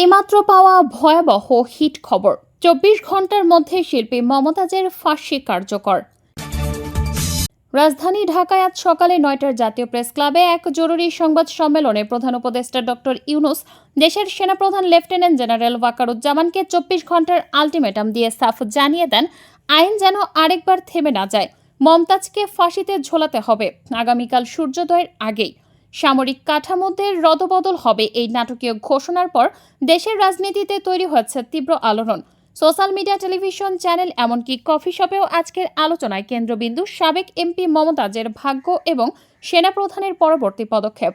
এইমাত্র পাওয়া ভয়াবহ হিট খবর। চব্বিশ ঘণ্টার মধ্যে শিল্পী মমতাজের ফাঁসি কার্যকর। রাজধানী ঢাকায় আজ সকালে নয়টার জাতীয় প্রেস ক্লাবে এক জরুরি সংবাদ সম্মেলনে প্রধান উপদেষ্টা ডক্টর ইউনুস দেশের সেনাপ্রধান লেফটেন্যান্ট জেনারেল ওয়াকারুজ্জামানকে চব্বিশ ঘণ্টার আলটিমেটাম দিয়ে সাফ জানিয়ে দেন, আইন যেন আরেকবার থেমে না যায়। মমতাজকে ফাঁসিতে ঝোলাতে হবে। আগামীকাল সূর্যোদয়ের আগেই। সামরিক কাঠামোতে রদবদল হবে এই নাটকীয় ঘোষণার পর দেশের রাজনীতিতে তৈরি হচ্ছে তীব্র আলোড়ন। সোশ্যাল মিডিয়া, টেলিভিশন চ্যানেল, এমনকি কফি শপেও আজকের আলোচনায় কেন্দ্রবিন্দু সাবেক এমপি মমতাজের ভাগ্য এবং সেনাপ্রধানের পরবর্তী পদক্ষেপ।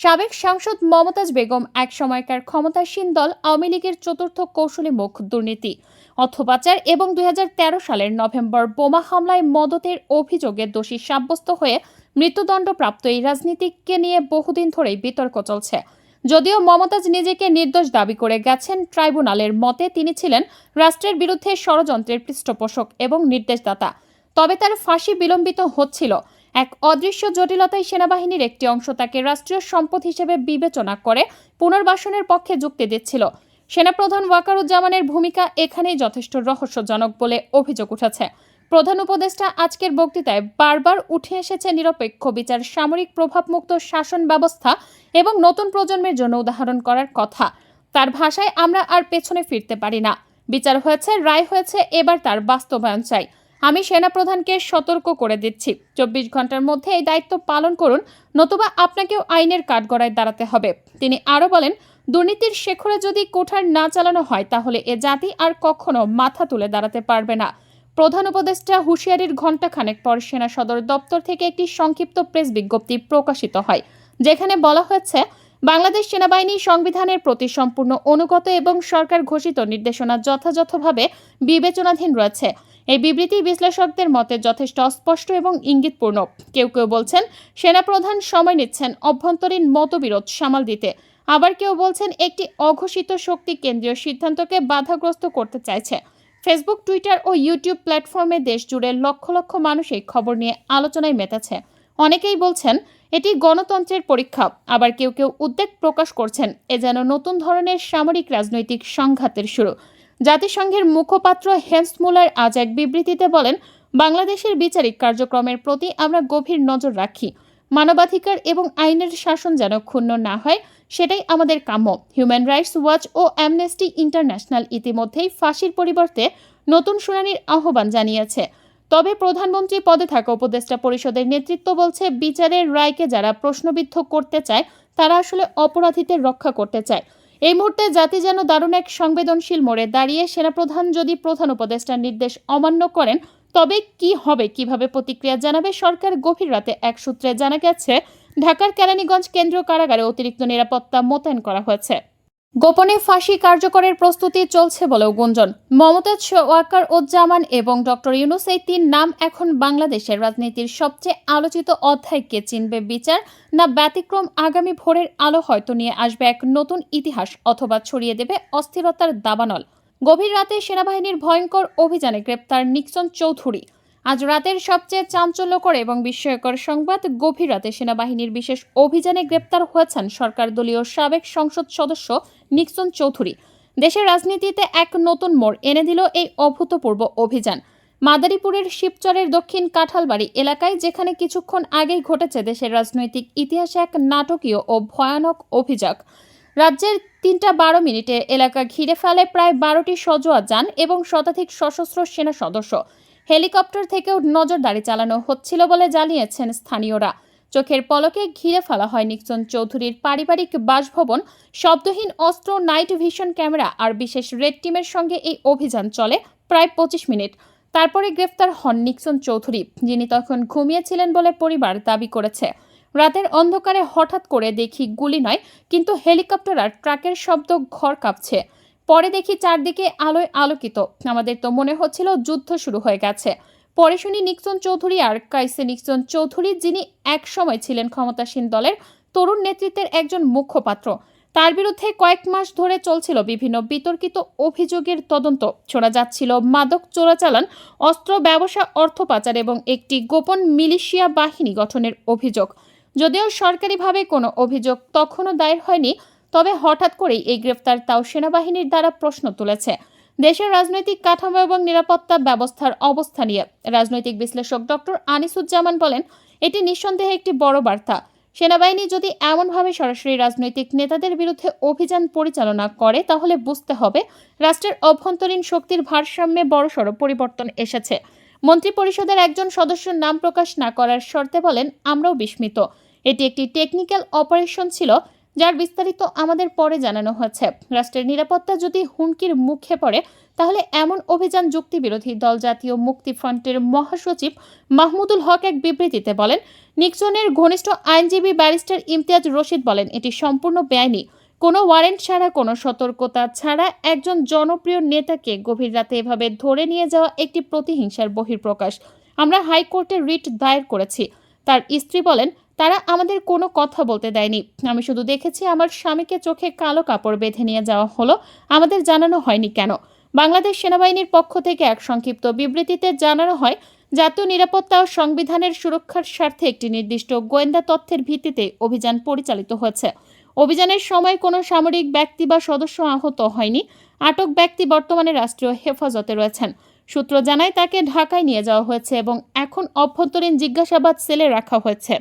সাবেক সাংসদ মমতাজ বেগম এক সময়কার ক্ষমতাসীন দল, আওয়ামী লীগের চতুর্থ কৌশলী মুখ দুর্নীতি। অর্থপাচার এবং দুই হাজার তেরো সালের নভেম্বর বোমা হামলায় মদতের অভিযোগে দোষী সাব্যস্ত হয়ে মৃত্যুদণ্ডপ্রাপ্ত এই রাজনীতিককে নিয়ে বহুদিন ধরেই বিতর্ক চলছে। যদিও মমতাজ নিজেকে নির্দোষ দাবি করে গেছেন, ট্রাইব্যুনালের মতে তিনি ছিলেন রাষ্ট্রের বিরুদ্ধে ষড়যন্ত্রের পৃষ্ঠপোষক এবং নির্দেশদাতা। তবে তার ফাঁসি বিলম্বিত হচ্ছিল। এক অদৃশ্য জটিলতায় সেনাবাহিনীর একটি অংশ তাকে রাষ্ট্রীয় সম্পদ হিসেবে বিবেচনা করে পুনর্বাসনের পক্ষে যুক্তি দিচ্ছিল। সেনাপ্রধান ওয়াকারুজ্জামানের ভূমিকা এখানেই যথেষ্ট রহস্যজনক বলে অভিযোগ উঠেছে। প্রধান উপদেষ্টা আজকের বক্তৃতায় বারবার উঠে এসেছে নিরপেক্ষ বিচার, সামরিক প্রভাবমুক্ত শাসন ব্যবস্থা এবং নতুন প্রজন্মের জন্য উদাহরণ করার কথা। তার ভাষায় আমরা আর পেছনে ফিরতে পারি না। বিচার হয়েছে, রায় হয়েছে, এবার তার বাস্তবায়ন চাই। আমি সেনাপ্রধানকে সতর্ক করে দিচ্ছি। চব্বিশ ঘণ্টার মধ্যে এই দায়িত্ব পালন করুন, নতুবা আপনাকেও আইনের কাঠগড়ায় দাঁড়াতে হবে। তিনি আরও বলেন, দুর্নীতির শেখরে যদি কোঠার না চালানো হয়, তাহলে এ জাতি আর কখনো মাথা তুলে দাঁড়াতে পারবে না। প্রধান উপদেষ্টা হুঁশিয়ারির ঘণ্টাখানেক পর সেনা সদর দপ্তর থেকে একটি সংক্ষিপ্ত প্রেস বিজ্ঞপ্তি প্রকাশিত হয়, যেখানে বলা হয়েছে, বাংলাদেশ সেনাবাহিনী সংবিধানের প্রতি সম্পূর্ণ অনুগত এবং সরকার ঘোষিত নির্দেশনা যথাযথভাবে বিবেচনাধীন রয়েছে। এই বিবৃতি বিশ্লেষকদের মতে যথেষ্ট অস্পষ্ট এবং ইঙ্গিতপূর্ণ। কেউ কেউ বলছেন, সেনাপ্রধান সময় নিচ্ছেন অভ্যন্তরীণ মতবিরোধ সামাল দিতে। আবার কেউ বলছেন, একটি অঘোষিত শক্তি কেন্দ্রীয় সিদ্ধান্তকে বাধাগ্রস্ত করতে চাইছে। ফেসবুক, টুইটার ও ইউটিউব প্ল্যাটফর্মে দেশ জুড়ে লক্ষ লক্ষ মানুষ এই খবর নিয়ে আলোচনায় মেতেছে। অনেকেই বলছেন, এটি গণতন্ত্রের পরীক্ষা। আবার কেউ কেউ উদ্বেগ প্রকাশ করছেন, এ যেন নতুন ধরনের সামরিক রাজনৈতিক সংঘাতের শুরু। জাতিসংঘের মুখপাত্র হেন্স মুলার আজ এক বিবৃতিতে বলেন, বাংলাদেশের বিচারিক কার্যক্রমের প্রতি আমরা গভীর নজর রাখি। মানবাধিকার এবং আইনের শাসন যেন ক্ষুণ্ণ না হয়, সেটাই আমাদের কাম্য। হিউম্যান রাইটস ওয়াচ ও অ্যামনেস্টি ইন্টারন্যাশনাল ইতিমধ্যেই ফাঁসির পরিবর্তে নতুন শুনানির আহ্বান জানিয়েছে। তবে প্রধানমন্ত্রী পদে থাকা উপদেষ্টা পরিষদের নেতৃত্ব বলছে, বিচারের রায়কে যারা প্রশ্নবিদ্ধ করতে চায়, তারা আসলে অপরাধীদের রক্ষা করতে চায়। এই মুহূর্তে জাতি যেন দারুণ এক সংবেদনশীল মোড়ে দাঁড়িয়ে, সেনাপ্রধান যদি প্রধান উপদেষ্টার নির্দেশ অমান্য করেন তবে কি হবে, কীভাবে প্রতিক্রিয়া জানাবে সরকার? গভীর রাতে এক সূত্রে জানা গেছে, ঢাকার কেরানীগঞ্জ কেন্দ্রীয় কারাগারে অতিরিক্ত নিরাপত্তা মোতায়েন করা হয়েছে। গোপনে ফাঁসি কার্যকরের প্রস্তুতি চলছে বলেও গুঞ্জন। মমতাজ ওয়াকার উজ্জামান এবং ডক্টর ইউনুস এই তিন নাম এখন বাংলাদেশের রাজনীতির সবচেয়ে আলোচিত অধ্যায়কে চিনবে বিচার না ব্যতিক্রম আগামী ভোরের আলো হয়তো নিয়ে আসবে এক নতুন ইতিহাস অথবা ছড়িয়ে দেবে অস্থিরতার দাবানল। গভীর রাতে সেনাবাহিনীর ভয়ঙ্কর অভিযানে গ্রেপ্তার নিক্সন চৌধুরী। আজ রাতের সবচেয়ে চাঞ্চল্যকর এবং বিস্ময়কর সংবাদ, গভীর রাতে সেনাবাহিনীর বিশেষ অভিযানে গ্রেপ্তার হয়েছেন সরকার দলীয় সাবেক সংসদ সদস্য নিক্সন চৌধুরী। দেশের রাজনীতিতে এক নতুন মোড় এনে দিল এই অভূতপূর্ব অভিযান। মাদারীপুরের শিবচরের দক্ষিণ কাঁঠালবাড়ি এলাকায়, যেখানে কিছুক্ষণ আগেই ঘটেছে দেশের রাজনৈতিক ইতিহাসে এক নাটকীয় ও ভয়ানক অভিযোগ রাজ্যের তিনটা বারো মিনিটে এলাকা ঘিরে ফেলে প্রায় বারোটি সজোয়া যান এবং শতাধিক সশস্ত্র সেনা সদস্য। হেলিকপ্টার থেকেও নজরদারি চালানো হচ্ছিল বলে জানিয়েছেন স্থানীয়রা। চোখের পলকে ঘিরে ফেলা হয় নিক্সন চৌধুরীর পারিবারিক বাসভবন, শব্দহীন অস্ত্র, নাইট ভিশন ক্যামেরা আর বিশেষ রেড টিমের সঙ্গে এই অভিযান চলে প্রায় পঁচিশ মিনিট। তারপরে গ্রেফতার হন নিক্সন চৌধুরী, যিনি তখন ঘুমিয়েছিলেন বলে পরিবার দাবি করেছে। রাতের অন্ধকারে হঠাৎ করে দেখি গুলি নয়, কিন্তু হেলিকপ্টার আর ট্রাকের শব্দ ঘর কাঁপছে। পরে দেখি চারদিকে আলোয় আলোকিত। আমাদের তো মনে হচ্ছিল যুদ্ধ শুরু হয়ে গেছে। পরে শুনি নিক্সন চৌধুরী আর কাইসে নিক্সন চৌধুরী, যিনি এক সময় ছিলেন ক্ষমতাসীন দলের তরুণ নেতৃত্বের একজন মুখপাত্র। তার বিরুদ্ধে কয়েক মাস ধরে চলছিল বিভিন্ন বিতর্কিত অভিযোগের তদন্ত। শোনা যাচ্ছিল মাদক চোরাচালান, অস্ত্র ব্যবসা, অর্থ পাচার এবং একটি গোপন মিলিশিয়া বাহিনী গঠনের অভিযোগ। যদিও সরকারিভাবে কোনো অভিযোগ তখনও দায়ের হয়নি, তবে হঠাৎ করেই এই গ্রেফতার তাও সেনাবাহিনীর দ্বারা প্রশ্ন তুলেছে। দেশের রাজনৈতিক কাঠামো এবং নিরাপত্তা ব্যবস্থার অবস্থা নিয়ে রাজনৈতিক বিশ্লেষক ডক্টর আনিসুজ্জামান বলেন, এটি নিঃসন্দেহে একটি বড় বার্তা। সেনাবাহিনী যদি এমনভাবে সরাসরি রাজনৈতিক নেতাদের বিরুদ্ধে অভিযান পরিচালনা করে, তাহলে বুঝতে হবে রাষ্ট্রের অভ্যন্তরীণ শক্তির ভারসাম্যে বড়সড় পরিবর্তন এসেছে। মন্ত্রিপরিষদের একজন সদস্যর নাম প্রকাশ না করার শর্তে বলেন, আমরাও বিস্মিত। এটি একটি টেকনিক্যাল অপারেশন ছিল, যার বিস্তারিত আমাদের পরে জানানো হয়েছে। রাষ্ট্রের নিরাপত্তা যদি হুমকির মুখে পড়ে, তাহলে এমন অভিযান যুক্তিবিরোধী দল জাতীয় মুক্তি ফ্রন্টের মহাসচিব মাহমুদুল হক এক বিবৃতিতে বলেন, নিক্সনের ঘনিষ্ঠ আইনজীবী ব্যারিস্টার ইমতিয়াজ রশিদ বলেন, এটি সম্পূর্ণ বেআইনি। কোনো ওয়ারেন্ট ছাড়া, কোনো সতর্কতা ছাড়া একজন জনপ্রিয় নেতাকে গভীর রাতে এভাবে ধরে নিয়ে যাওয়া একটি প্রতিহিংসার বহিঃপ্রকাশ। আমরা হাইকোর্টে রিট দায়ের করেছি। তার স্ত্রী বলেন তারা আমাদের কোনো কথা বলতে দেয়নি। আমি শুধু দেখেছি আমার স্বামীকে চোখে কালো কাপড় বেঁধে নিয়ে যাওয়া হলো। আমাদের জানানো হয়নি কেন? বাংলাদেশ সেনাবাহিনীর পক্ষ থেকে এক সংক্ষিপ্ত বিবৃতিতে জানানো হয়, জাতীয় নিরাপত্তা ও সংবিধানের সুরক্ষার স্বার্থে একটি নির্দিষ্ট গোয়েন্দা তথ্যের ভিত্তিতে অভিযান পরিচালিত হয়েছে। অভিযানের সময় কোনো সামরিক ব্যক্তি বা সদস্য আহত হয়নি। আটক ব্যক্তি বর্তমানে রাষ্ট্রীয় হেফাজতে রয়েছেন। সূত্র জানায় তাকে ঢাকায় নিয়ে যাওয়া হয়েছে এবং এখন অভ্যন্তরীণ জিজ্ঞাসাবাদ সেলে রাখা হয়েছে।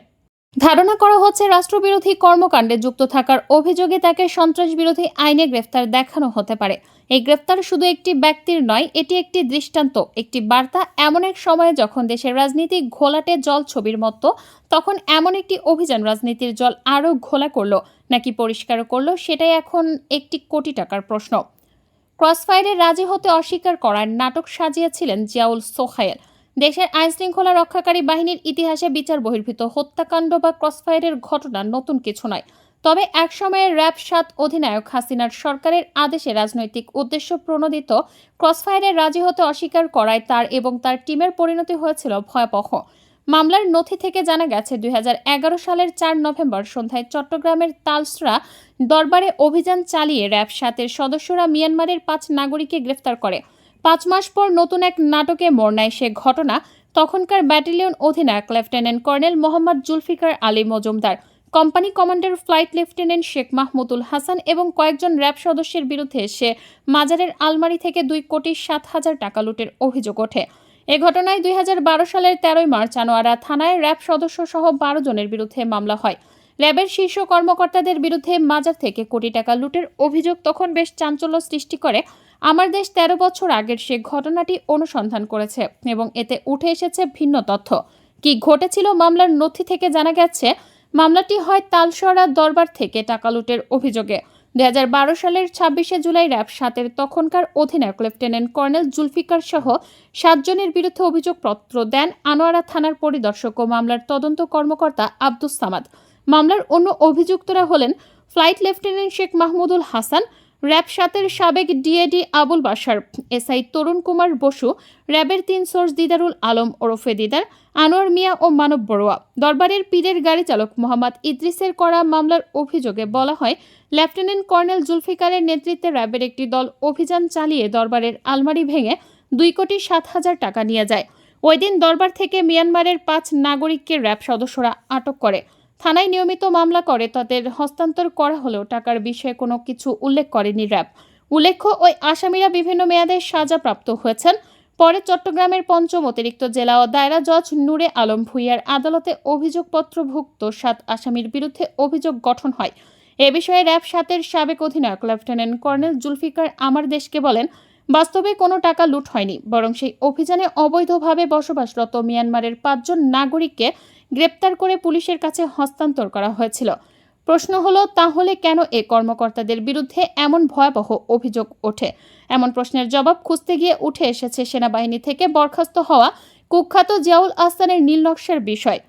ধারণা করা হচ্ছে রাষ্ট্রবিরোধী কর্মকাণ্ডে যুক্ত থাকার অভিযোগে তাকে সন্ত্রাস বিরোধী আইনে গ্রেফতার দেখানো হতে পারে। এই গ্রেফতার শুধু একটি ব্যক্তির নয়, এটি একটি দৃষ্টান্ত, একটি বার্তা। এমন এক সময়ে যখন দেশের রাজনীতি ঘোলাটে জল ছবির মতো, তখন এমন একটি অভিযান রাজনীতির জল আরও ঘোলা করল, নাকি পরিষ্কার করল, সেটাই এখন একটি কোটি টাকার প্রশ্ন। ক্রসফায়ারে রাজি হতে অস্বীকার করার নাটক সাজিয়েছিলেন জিয়াউল সোহায়েল। দেশের আইনশৃঙ্খলা রক্ষাকারী বাহিনীর ইতিহাসে বিচার বহির্ভূত, হত্যাকাণ্ড বা ক্রসফায়ারের ঘটনা নতুন কিছু নয়। তবে একসময়ের র্যাব সাত অধিনায়ক হাসিনার সরকারের আদেশে রাজনৈতিক উদ্দেশ্য প্রণোদিত ক্রসফায়ারে রাজি হতে অস্বীকার করায় তার এবং তার টিমের পরিণতি হয়েছিল ভয়াবহ। মামলার নথি থেকে জানা গেছে, দুই হাজার এগারো সালের চার নভেম্বর সন্ধ্যায় চট্টগ্রামের তালসরা দরবারে অভিযান চালিয়ে র্যাব সাতের সদস্যরা মিয়ানমারের পাঁচ নাগরিককে গ্রেফতার করে। পাঁচ মাস পর নতুন এক নাটকে মোড় সে ঘটনা, তখনকার ব্যাটালিয়ন অধিনায়ক lieutenant colonel Mohammad Zulfiqar Ali Majumdar, company commander flight lieutenant Sheikh Mahmudul Hasan এবং কয়েকজন র্যাব সদস্যের বিরুদ্ধে সে মাজারের আলমারি থেকে দুই কোটি সাত হাজার টাকা লুটের অভিযোগ ওঠে। এ ঘটনায় দুই বারো সালের তেরোই মার্চ আনোয়ারা থানায় র্যাব সদস্য সহ বারো জনের বিরুদ্ধে মামলা হয়। র্যাবের শীর্ষ কর্মকর্তাদের বিরুদ্ধে মাজার থেকে কোটি টাকা লুটের অভিযোগ তখন বেশ চাঞ্চল্য সৃষ্টি করে। আমার দেশ তেরো বছর আগের সে ঘটনাটি অনুসন্ধান করেছে এবং এতে উঠে এসেছে ভিন্ন তথ্য। কি ঘটেছিল মামলার নথি থেকে জানা গেছে, মামলাটি হয় তালসরা দরবার থেকে টাকা লুটের অভিযোগে। দুই সালের ছাব্বিশে জুলাই র্যাব সাতের তখনকার অধিনায়ক লেফটেন্যান্ট কর্নেল জুলফিকার সহ সাতজনের বিরুদ্ধে অভিযোগপত্র দেন আনোয়ারা থানার পরিদর্শক ও মামলার তদন্ত কর্মকর্তা আব্দুস সামাদ। মামলার অন্য অভিযুক্তরা হলেন flight lieutenant Sheikh Mahmudul Hasan RAB সাতের সাবেক ডিএডি আবুল বাসার এসআই তরুণ কুমার বসু, র্যাবের তিন সোর্স দিদারুল আলম ওরফে দিদার, আনোয়ার মিয়া ও মানব বড়ুয়া। দরবারের পীরের গাড়ি চালক মোহাম্মদ ইদ্রিসের করা মামলার অভিযোগে বলা হয়, লেফটেন্যান্ট কর্নেল জুলফিকারের নেতৃত্বে র্যাবের একটি দল অভিযান চালিয়ে দরবারের আলমারি ভেঙে দুই কোটি সাত হাজার টাকা নিয়ে যায়। ওই দিন দরবার থেকে মিয়ানমারের পাঁচ নাগরিককে র্যাব সদস্যরা আটক করে। থানায় নিয়মিত মামলা করে, তাদের হস্তান্তর করা হলেও টাকার বিষয়ে কোনো কিছু উল্লেখ করেনি র্যাব। উল্লেখ্য, ওই আসামিরা বিভিন্ন মেয়াদে সাজাপ্রাপ্ত হয়েছেন। পরে চট্টগ্রামের পঞ্চম অতিরিক্ত জেলা ও দায়রা জজ নূরে আলম ভুইয়ার আদালতে অভিযোগপত্রভুক্ত সাত আসামির বিরুদ্ধে অভিযোগ গঠন হয়। এ বিষয়ে র্যাব সাতের সাবেক অধিনায়ক লেফটেন্যান্ট কর্নেল জুলফিকার আমার দেশকে বলেন, বাস্তবে কোনো টাকা লুট হয়নি, বরং সেই অভিযানে অবৈধভাবে বসবাসরত মিয়ানমারের পাঁচজন নাগরিককে গ্রেপ্তার করে পুলিশের কাছে হস্তান্তর করা হয়েছিল। প্রশ্ন হলো, তাহলে কেন এ কর্মকর্তাদের বিরুদ্ধে এমন ভয়াবহ অভিযোগ ওঠে? এমন প্রশ্নের জবাব খুঁজতে গিয়ে উঠে এসেছে সেনাবাহিনী থেকে বরখাস্ত হওয়া কুখ্যাত জিয়াউল আস্তানের নীল নকশার বিষয়।